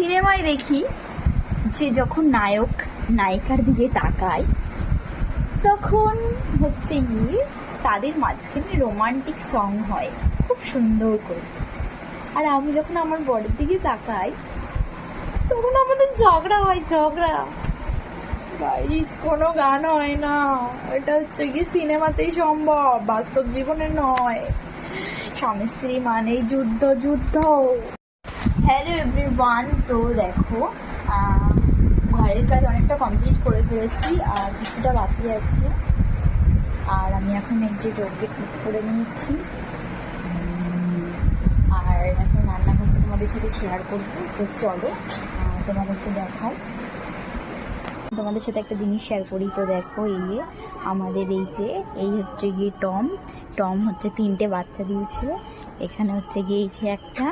সিনেমায় দেখি যে যখন নায়ক, নায়িকার দিকে তাকায়, তখন হচ্ছে গিয়ে তাদের মাঝখানে রোমান্টিক সং হয়, খুব সুন্দর করে। আর আমি যখন আমার বরের দিকে তাকাই, তখন আমাদের ঝগড়া হয়, ঝগড়া। কোনো গান হয় না। এটা হচ্ছে কি সিনেমাতেই সম্ভব, বাস্তব জীবনে নয়। স্বামী স্ত্রী মানেই যুদ্ধ যুদ্ধ। হ্যালো এভরিওয়ান তো দেখো ঘরের কাজ অনেকটা কমপ্লিট করে ফেলেছি, আর কিছুটা বাকি আছে। আর আমি এখন একটি রোগকে ঠিক করে নিয়েছি। আর এখন রান্নাঘরটা তোমাদের সাথে শেয়ার করব, তো চলো তোমাদেরকে দেখাই। তোমাদের সাথে একটা জিনিস শেয়ার করি, তো দেখো এই যে আমাদের এই যে, এই হচ্ছে গিয়ে টম। টম হচ্ছে তিনটে বাচ্চা দিয়েছে। এখানে হচ্ছে গিয়ে এই যে একটা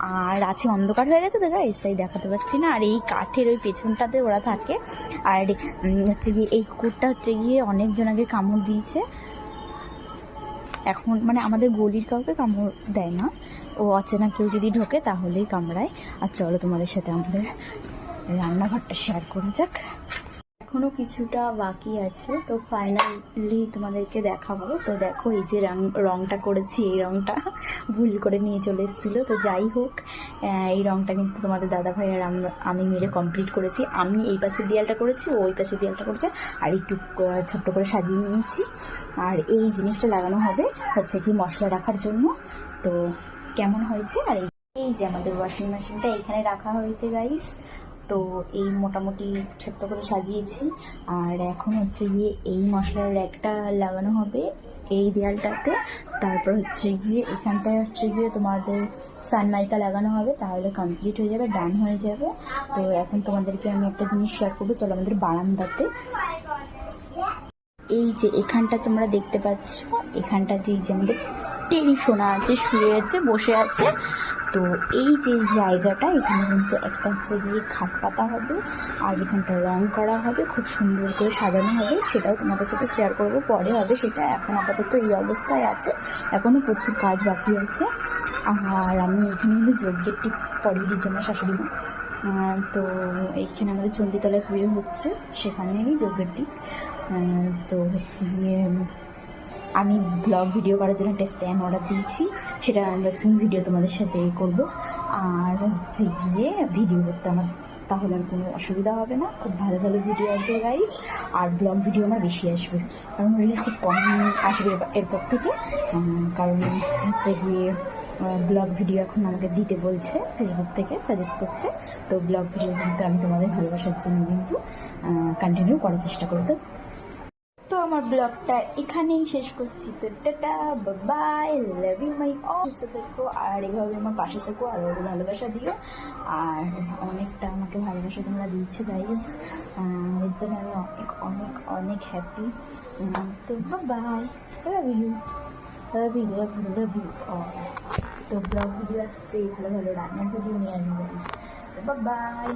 আর আছে অন্ধকার হয়ে গেছে তো গাইস তাই দেখাতে পারছি না। আর এই কাঠের ওই পেছনটাতে ওরা থাকে। আর হচ্ছে গিয়ে এই কুকুরটা হচ্ছে গিয়ে অনেকজন আগে কামড় দিয়েছে। এখন মানে আমাদের গলির কাউকে কামড় দেয় না। ও অচেনা কেউ যদি ঢোকে তাহলেই কামড়ায়। আর চলো তোমাদের সাথে আমাদের রান্নাঘরটা শেয়ার করা যাক। এখনও কিছুটা বাকি আছে, তো ফাইনালি তোমাদেরকে দেখাবো। তো দেখো, এই যে রং, রংটা করেছি, এই রংটা ভুল করে নিয়ে চলে এসেছিল। তো যাই হোক এই রংটা কিন্তু তোমাদের দাদা ভাই আর আমি মিলে কমপ্লিট করেছি। আমি এই পাশের দেয়ালটা করেছি, ও ওই পাশের দেয়ালটা করেছে। আর একটু ছোট্ট করে সাজিয়ে নিয়েছি। আর এই জিনিসটা লাগানো হবে হচ্ছে কি মশলা রাখার জন্য। তো কেমন হয়েছে? আর এই যে আমাদের ওয়াশিং মেশিনটা এখানে রাখা হয়েছে গাইস তো এই মোটামুটি ছোট্ট করে সাজিয়েছি। আর এখন হচ্ছে গিয়ে এই মশলার র্যাকটা লাগানো হবে এই দেয়ালটাতে। তারপর হচ্ছে গিয়ে এখানটায় হচ্ছে গিয়ে তোমাদের সানমাইকা লাগানো হবে, তাহলে কমপ্লিট হয়ে যাবে ডান হয়ে যাবে। তো এখন তোমাদেরকে আমি একটা জিনিস শেয়ার করব, চলো আমাদের বারান্দাতে। এই যে এখানটা তোমরা দেখতে পাচ্ছ, এখানটা যে আমাদের টেরি সোনা আছে, শুয়ে আছে, বসে আছে। তো এই যে জায়গাটা এখানে কিন্তু একটা হচ্ছে গিয়ে খাট পাতা হবে আর এখানটা রং করা হবে খুব সুন্দর করে সাজানো হবে সেটাও তোমাদের সাথে শেয়ার করব পরে হবে সেটা এখন আপাতত এই অবস্থায় আছে এখনও প্রচুর কাজ বাকি আছে আর আমি এখানে কিন্তু যজ্ঞের টিপ পরিয়ে দিচ্ছি আমার শাশুড়ি মা তো এইখানে আমাদের চণ্ডীতলায় পুজো হচ্ছে সেখানেই যজ্ঞের আহ, তো হচ্ছে গিয়ে আমি ব্লগ ভিডিও করার জন্য একটা স্ট্যান্ড অর্ডার দিয়েছি সেটা আনবক্সিং ভিডিও তোমাদের সাথে করব। আর হচ্ছে গিয়ে ভিডিও করতে আমার তাহলে আর কোনো অসুবিধা হবে না। খুব ভালো ভালো ভিডিও আসবে গাইস আর ব্লগ ভিডিও আমার বেশি আসবে। কারণ রিল খুব কম আসবে এরপর থেকে। কারণ হচ্ছে গিয়ে ব্লগ ভিডিও এখন আমাকে দিতে বলছে ফেসবুক থেকে সাজেস্ট করছে। তো ব্লগ ভিডিও কিন্তু আমি তোমাদের ভালোবাসার জন্য কিন্তু কন্টিনিউ করার চেষ্টা করতে তো আমার ব্লগটা এখানেই শেষ করছি। তো tata bye love you my সুস্থ থেকো, আর এভাবে আমার পাশে থেকো, আর ভালোবাসা দিও। আর অনেকটা আমাকে ভালোবাসা তোমরা দিচ্ছ গাইজ এর জন্য আমি অনেক অনেক অনেক হ্যাপি তো bye love you love you love you love you তো ব্লগ ভিডিও আসছে ভালো ভালো রান্নার ভিডিও নিয়ে আসব বাই